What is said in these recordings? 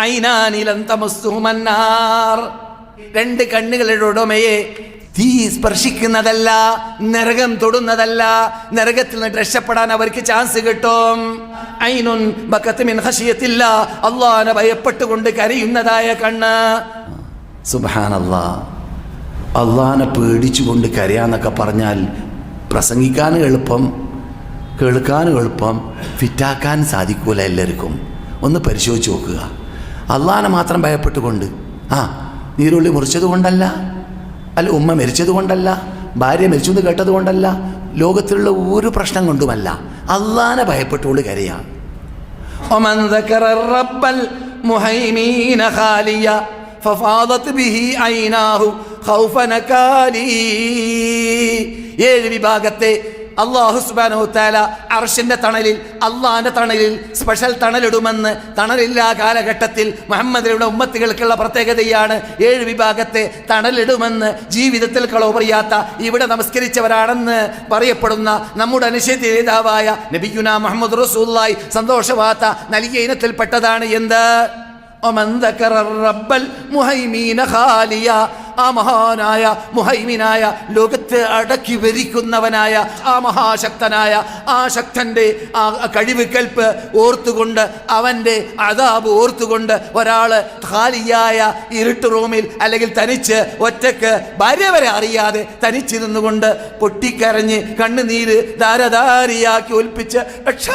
ഐനാനിലം തമസ്സുമന്നാർ രണ്ട് കണ്ണുകളുടെ ഉടമയെ തീ സ്പർശിക്കുന്നതല്ല നരകം തൊടുന്നതല്ല. നരകത്തിൽ നിന്ന് രക്ഷപ്പെടാൻ അവർക്ക് ചാൻസ് കിട്ടും. ഐനുൻ ബക്കത്ത് മിൻ ഖശിയത്തില്ല അള്ളാഹനെ ഭയപ്പെട്ടുകൊണ്ട് കരയുന്നതായ കണ്ണ്. സുബ്ഹാനല്ലാ. അള്ളാഹനെ പേടിച്ചുകൊണ്ട് കരയാന്നൊക്കെ പറഞ്ഞാൽ പ്രസംഗിക്കാൻ എളുപ്പം കേൾക്കാൻ എളുപ്പം ഫിറ്റാക്കാൻ സാധിക്കൂല എല്ലാവർക്കും. ഒന്ന് പരിശോധിച്ച് നോക്കുക. അള്ളാഹാനെ മാത്രം ഭയപ്പെട്ടുകൊണ്ട്. ആ നീരുള്ളി മുറിച്ചത് കൊണ്ടല്ല അല്ല ഉമ്മ മരിച്ചത് കൊണ്ടല്ല ഭാര്യ മരിച്ചു എന്ന് കേട്ടത് കൊണ്ടല്ല ലോകത്തിലുള്ള ഒരു പ്രശ്നം കൊണ്ടുമല്ല. അള്ളാഹാനെ ഭയപ്പെട്ടുകൊണ്ട് കരയാണ് ഏഴ് വിഭാഗത്തെ അള്ളാഹുസ്ബാനോ താല അർഷിന്റെ തണലിൽ അള്ളാഹിന്റെ തണലിൽ സ്പെഷ്യൽ തണലിടുമെന്ന് തണലില്ലാ കാലഘട്ടത്തിൽ മുഹമ്മദിലൂടെ ഉമ്മത്തികൾക്കുള്ള പ്രത്യേകതയാണ് ഏഴ് വിഭാഗത്തെ തണലിടുമെന്ന് ജീവിതത്തിൽ കളവ് പറയാത്ത ഇവിടെ നമസ്കരിച്ചവരാണെന്ന് പറയപ്പെടുന്ന നമ്മുടെ അനുശേദ്യ നേതാവായ നബിയുന മുഹമ്മദ് റസൂല്ലായി സന്തോഷവാർത്ത നൽകിയ ഇനത്തിൽപ്പെട്ടതാണ് എന്ത്? ഒമന്തക്കറ റബ്ബൽ മുഹൈമീന ഖാലിയ. ആ മഹാനായ മുഹൈമിനായ ലോകത്തെ അടക്കി ഭരിക്കുന്നവനായ ആ മഹാശക്തനായ ആ ശക്തന്റെ ആ കഴിവ് കൽപ്പ് ഓർത്തുകൊണ്ട് അവന്റെ അതാബ് ഓർത്തുകൊണ്ട് ഒരാൾ ഖാലിയായ ഇരുട്ട് റൂമിൽ അല്ലെങ്കിൽ തനിച്ച് ഒറ്റയ്ക്ക് ഭാര്യ വരെ അറിയാതെ തനിച്ചിരുന്നുകൊണ്ട് പൊട്ടിക്കരഞ്ഞ് കണ്ണുനീര് ധാരധാരിയാക്കി ഒൽപ്പിച്ച് രക്ഷ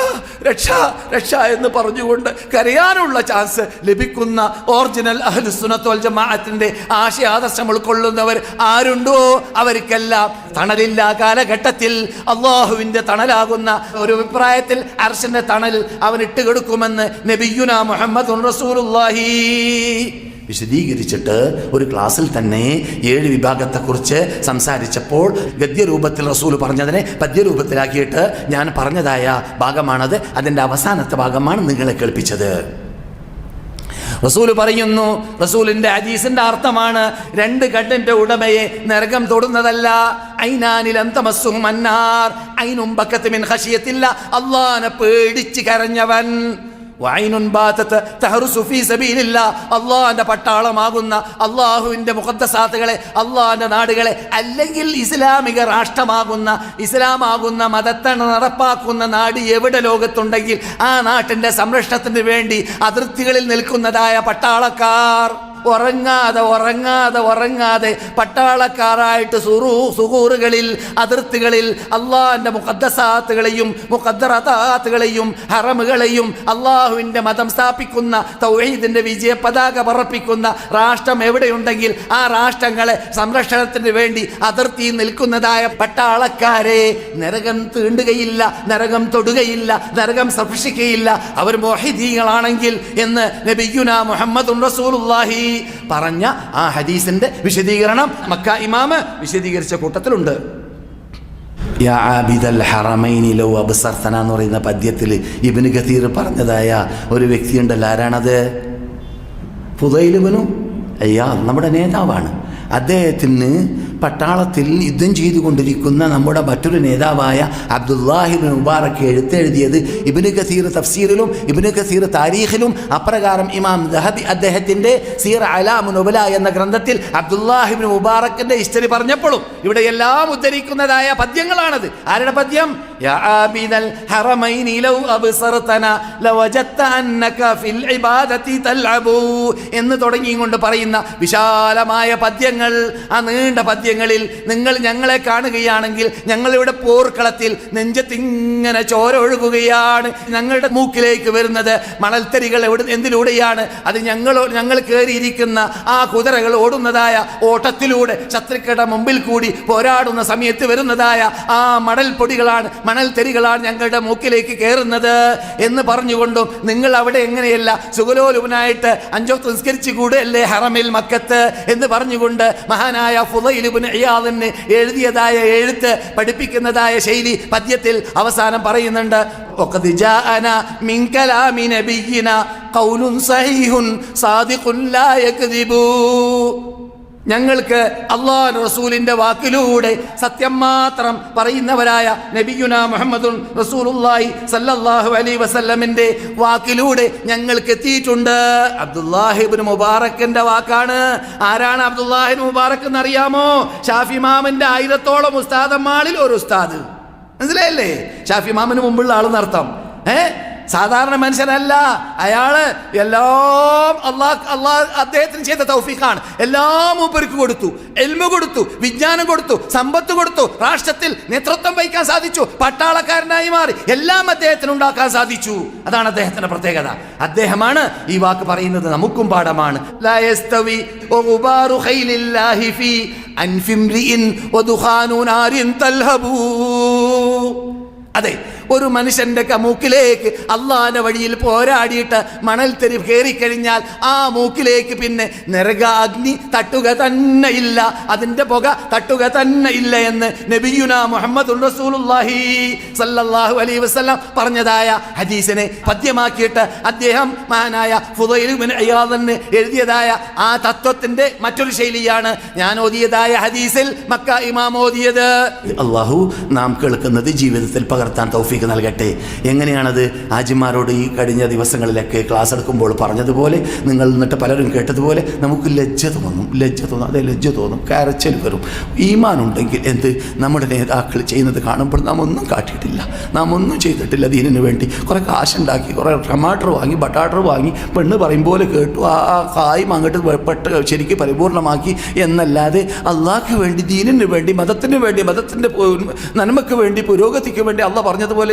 രക്ഷ രക്ഷ എന്ന് പറഞ്ഞുകൊണ്ട് കരയാനുള്ള ചാൻസ് ലഭിക്കുന്ന ഒറിജിനൽ അഹ്ലുസുനത്തോൽ ജമാഅത്തിന്റെ ആശയാദർശം ഉൾക്കൊള്ളുന്നവർ ആരുണ്ടോ? അവർക്കെല്ലാം തണലില്ല. കാലഘട്ടത്തിൽ അള്ളാഹുവിന്റെ തണലാകുന്ന ഒരു അഭിപ്രായത്തിൽ അർശന്റെ തണൽ അവൻ ഇട്ടുകൊടുക്കുമെന്ന് നബിയുന മുഹമ്മദ് വിശദീകരിച്ചിട്ട് ഒരു ക്ലാസ്സിൽ തന്നെ ഏഴ് വിഭാഗത്തെക്കുറിച്ച് സംസാരിച്ചപ്പോൾ ഗദ്യരൂപത്തിൽ റസൂൽ പറഞ്ഞതിനെ പദ്യരൂപത്തിലാക്കിയിട്ട് ഞാൻ പറഞ്ഞതായ ഭാഗമാണത്. അതിന്റെ അവസാനത്തെ ഭാഗമാണ് നിങ്ങളെ കേൾപ്പിച്ചത്. റസൂൽ പറയുന്നു റസൂലിന്റെ ഹദീസിന്റെ അർത്ഥമാണ് രണ്ട് കണ്ണിന്റെ ഉടമയെ നരകം തൊടുന്നതല്ല. അന്നാർ. അയിനും ബക്കത്ത് മിൻ ഹഷിയത്തില്ല അള്ളാനെ പേടിച്ച് കരഞ്ഞവൻ. അള്ളാഹിന്റെ പട്ടാളമാകുന്ന അള്ളാഹുവിന്റെ മുഖദ്ദസാത്തുകളെ അള്ളാഹിന്റെ നാടുകളെ അല്ലെങ്കിൽ ഇസ്ലാമിക രാഷ്ട്രമാകുന്ന ഇസ്ലാമാകുന്ന മതത്തെ നടപ്പാക്കുന്ന നാട് എവിടെ ലോകത്തുണ്ടെങ്കിൽ ആ നാട്ടിന്റെ സംരക്ഷണത്തിന് വേണ്ടി അതിർത്തികളിൽ നിൽക്കുന്നതായ പട്ടാളക്കാർ ഉറങ്ങാതെ ഉറങ്ങാതെ ഉറങ്ങാതെ പട്ടാളക്കാരായിട്ട് സുറു സുഹൂറുകളിൽ അതിർത്തികളിൽ അള്ളാഹിന്റെ മുഖദ്ദസാത്തുകളെയും മുഖദ്ദറതാത്തുകളെയും ഹറമുകളെയും അള്ളാഹുവിന്റെ മതം സ്ഥാപിക്കുന്ന തൗഹീദിന്റെ വിജയ പതാക പറപ്പിക്കുന്ന രാഷ്ട്രം എവിടെയുണ്ടെങ്കിൽ ആ രാഷ്ട്രങ്ങളെ സംരക്ഷണത്തിന് വേണ്ടി അതിർത്തി നിൽക്കുന്നതായ പട്ടാളക്കാരെ നരകം തീണ്ടുകയില്ല നരകം തൊടുകയില്ല നരകം സ്പർശിക്കുകയില്ല അവർ മോഹിദീകളാണെങ്കിൽ എന്ന് നബിയുന മുഹമ്മദ് റസൂലുള്ളാഹി പറഞ്ഞ ആ ഹദീസിന്റെ വിശദീകരണം മക്ക ഇമാമ് വിശദീകരിച്ച കൂട്ടത്തിലുണ്ട്. എന്ന് പറയുന്ന പദ്യത്തിൽ ഇബിന് ഖതീർ പറഞ്ഞതായ ഒരു വ്യക്തിയുണ്ടല്ലോ. ആരാണത്? പുതയിലുബനു അയ്യാ നമ്മുടെ നേതാവാണ്. അദ്ദേഹത്തിന് പട്ടാളത്തിൽ യുദ്ധം ചെയ്തുകൊണ്ടിരിക്കുന്ന നമ്മുടെ മറ്റൊരു നേതാവായ അബ്ദുല്ലാഹിബിൻ മുബാറക്ക് എഴുത്തെഴുതിയത് ഇബിന് കസീർ തഫ്സീറിലും ഇബിന് കസീർ താരീഖിലും. അപ്രകാരം ഇമാം ദഹബി അദ്ദേഹത്തിന്റെ സീർ അലാമു നുബല എന്ന ഗ്രന്ഥത്തിൽ അബ്ദുല്ലാഹിബിൻ മുബാറക്കിന്റെ ഹിസ്റ്ററി പറഞ്ഞപ്പോഴും ഇവിടെ എല്ലാം ഉദ്ധരിക്കുന്നതായ പദ്യങ്ങളാണത്. ആരുടെ പദ്യം? യാ ആബിദൽ ഹറമൈനി ലൗ അബ്സർതന ലവജത്ത അന്നക ഫിൽ ഇബാദതി തൽഅബു എന്ന് തുടങ്ങിക്കൊണ്ട് പറയുന്ന വിശാലമായ പദ്യങ്ങൾ ആ നീണ്ട പദ്യങ്ങളിൽ നിങ്ങൾ ഞങ്ങളെ കാണുകയാണെങ്കിൽ ഞങ്ങളിവിടെ പോർക്കളത്തിൽ നെഞ്ചത്തിങ്ങനെ ചോര ഒഴുകുകയാണ് ഞങ്ങളുടെ മൂക്കിലേക്ക് വരുന്നത് മണൽത്തരികൾ എവിടെ എന്തിലൂടെയാണ്? അത് ഞങ്ങൾ ഞങ്ങൾ കയറിയിരിക്കുന്ന ആ കുതിരകൾ ഓടുന്നതായ ഓട്ടത്തിലൂടെ ശത്രുക്കളുടെ മുമ്പിൽ കൂടി പോരാടുന്ന സമയത്ത് വരുന്നതായ ആ മണൽ പൊടികളാണ് മണൽ തെരികളാണ് ഞങ്ങളുടെ മൂക്കിലേക്ക് കയറുന്നത് എന്ന് പറഞ്ഞുകൊണ്ടും നിങ്ങൾ അവിടെ എങ്ങനെയല്ല സുഗലോലുപനായിട്ട് അഞ്ചോ നിസ്കരിച്ചു കൂടെയല്ലേ ഹറമിൽ മക്കത്ത് എന്ന് പറഞ്ഞുകൊണ്ട് മഹാനായ ഫുദൈലുബിന് ഇയാദിന് എഴുതിയതായ എഴുത്ത് പഠിപ്പിക്കുന്നതായ ശൈലി പദ്യത്തിൽ അവസാനം പറയുന്നുണ്ട് وقد جاءنا من كلام نبينا قول صحيح صادق لا يكذب ഞങ്ങൾക്ക് അള്ളാഹ് റസൂലിന്റെ വാക്കിലൂടെ സത്യം മാത്രം പറയുന്നവരായ നബിയുന മുഹമ്മദുൻ റസൂലുള്ളാഹി സല്ലല്ലാഹു അലൈഹി വസല്ലമിന്റെ വാക്കിലൂടെ ഞങ്ങൾക്ക് എത്തിയിട്ടുണ്ട്. അബ്ദുല്ലാഹിബിൻ മുബാറക്കിന്റെ വാക്കാണ്. ആരാണ് അബ്ദുല്ലാഹിബിൻ മുബാറക്ക് എന്നറിയാമോ? ഷാഫിമാമിന്റെ ആയിരത്തോളം ഉസ്താദന്മാരിൽ ഒരു ഉസ്താദ്. മനസ്സിലായില്ലേ? ഷാഫിമാമിന് മുമ്പുള്ള ആളെന്നർത്ഥം. ഏ സാധാരണ മനുഷ്യനല്ല. അയാൾ എല്ലാം അള്ളാഹ് അള്ളാഹ് അദ്ദേഹത്തിന് ചെയ്ത തൗഫീഖാണ്. എല്ലാം മൂപ്പർക്ക് കൊടുത്തു. എൽമ കൊടുത്തു വിജ്ഞാനം കൊടുത്തു സമ്പത്ത് കൊടുത്തു രാഷ്ട്രത്തിൽ നേതൃത്വം വഹിക്കാൻ സാധിച്ചു പട്ടാളക്കാരനായി മാറി എല്ലാം അദ്ദേഹത്തിന് ഉണ്ടാക്കാൻ സാധിച്ചു. അതാണ് അദ്ദേഹത്തിന്റെ പ്രത്യേകത. അദ്ദേഹമാണ് ഈ വാക്ക് പറയുന്നത് നമുക്കും പാഠമാണ്. അതെ ഒരു മനുഷ്യന്റെ മൂക്കിലേക്ക് അള്ളാന്റെ വഴിയിൽ പോരാടിയിട്ട് മണൽ തെരി കയറിക്കഴിഞ്ഞാൽ ആ മൂക്കിലേക്ക് പിന്നെ നരകാഗ്നി തട്ടുക തന്നെ ഇല്ല. അതിന്റെ പുക തട്ടുക തന്നെ ഇല്ല എന്ന് നബിയുന മുഹമ്മദ് റസൂലുള്ളാഹി സല്ലല്ലാഹു അലൈഹി വസല്ലം പറഞ്ഞതായ ഹദീസിനെ പദ്യമാക്കിയിട്ട് അദ്ദേഹം മഹാനായ ഇയാദിന് എഴുതിയതായ ആ തത്വത്തിന്റെ മറ്റൊരു ശൈലിയാണ് ഞാൻ ഓതിയതായ ഹദീസിൽ മക്ക ഇമാം ഓതിയത്. അള്ളാഹു നാം കേൾക്കുന്നത് ജീവിതത്തിൽ പകർത്താൻ തൗഫീഖ് നൽകട്ടെ. എങ്ങനെയാണത്? ആജിമാരോട് ഈ കഴിഞ്ഞ ദിവസങ്ങളിലൊക്കെ ക്ലാസ് എടുക്കുമ്പോൾ പറഞ്ഞതുപോലെ നിങ്ങൾ എന്നിട്ട് പലരും കേട്ടതുപോലെ നമുക്ക് ലജ്ജ തോന്നും ലജ്ജ തോന്നും അതെ ലജ്ജ തോന്നും കരച്ചൽ വരും. ഈമാനുണ്ടെങ്കിൽ എന്ത്? നമ്മുടെ നേതാക്കൾ ചെയ്യുന്നത് കാണുമ്പോൾ നാം ഒന്നും കാട്ടിയിട്ടില്ല. നാം ഒന്നും ചെയ്തിട്ടില്ല ദീനിന് വേണ്ടി. കുറേ കാശുണ്ടാക്കി കുറേ ടമാറ്റർ വാങ്ങി ബട്ടാട്ടർ വാങ്ങി പെണ്ണ് പറയും പോലെ കേട്ടു. ആ കായും അങ്ങോട്ട് പെട്ട് ശരിക്കും പരിപൂർണമാക്കി എന്നല്ലാതെ അള്ളാഹ്ക്ക് വേണ്ടി ദീനിന് വേണ്ടി മതത്തിന് വേണ്ടി മതത്തിന്റെ നന്മയ്ക്ക് വേണ്ടി പുരോഗതിക്ക് വേണ്ടി അള്ള പറഞ്ഞതുപോലെ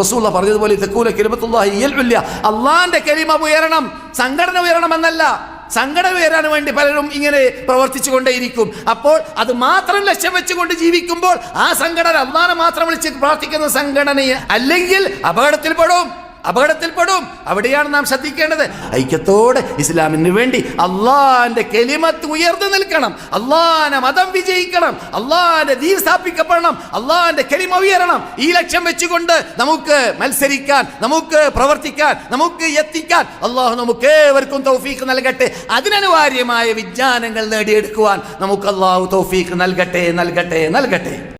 റസൂള്ള പറഞ്ഞതുപോലെ തെക്കൂല കിലമത്തുള്ള അള്ളാന്റെ കലിമ ഉയരണം സംഘടന ഉയരണം എന്നല്ല സംഘടന ഉയരാൻ വേണ്ടി പലരും ഇങ്ങനെ പ്രവർത്തിച്ചു കൊണ്ടേയിരിക്കും അപ്പോൾ അത് മാത്രം ലക്ഷ്യം വെച്ചുകൊണ്ട് ജീവിക്കുമ്പോൾ ആ സംഘടന അള്ളാനെ മാത്രം വിളിച്ച് പ്രാർത്ഥിക്കുന്ന സംഘടനയെ അല്ലെങ്കിൽ അപകടത്തിൽപ്പെടും. അപകടത്തിൽപ്പെടും. അവിടെയാണ് നാം ശ്രദ്ധിക്കേണ്ടത്. ഐക്യത്തോടെ ഇസ്ലാമിന് വേണ്ടി അള്ളാന്റെ കെലിമത്ത് ഉയർന്നു നിൽക്കണം. അള്ളാന്റെ മതം വിജയിക്കണം. അള്ളാന്റെ ദീൻ സ്ഥാപിക്കപ്പെടണം. അള്ളാന്റെ കെലിമ ഉയരണം. ഈ ലക്ഷ്യം വെച്ചുകൊണ്ട് നമുക്ക് മത്സരിക്കാൻ നമുക്ക് പ്രവർത്തിക്കാൻ നമുക്ക് എത്തിക്കാൻ അള്ളാഹു നമുക്ക് ഏവർക്കും തൗഫീഖ് നൽകട്ടെ. അതിനനിവാര്യമായ വിജ്ഞാനങ്ങൾ നേടിയെടുക്കുവാൻ നമുക്ക് അള്ളാഹു തൗഫീഖ് നൽകട്ടെ നൽകട്ടെ നൽകട്ടെ.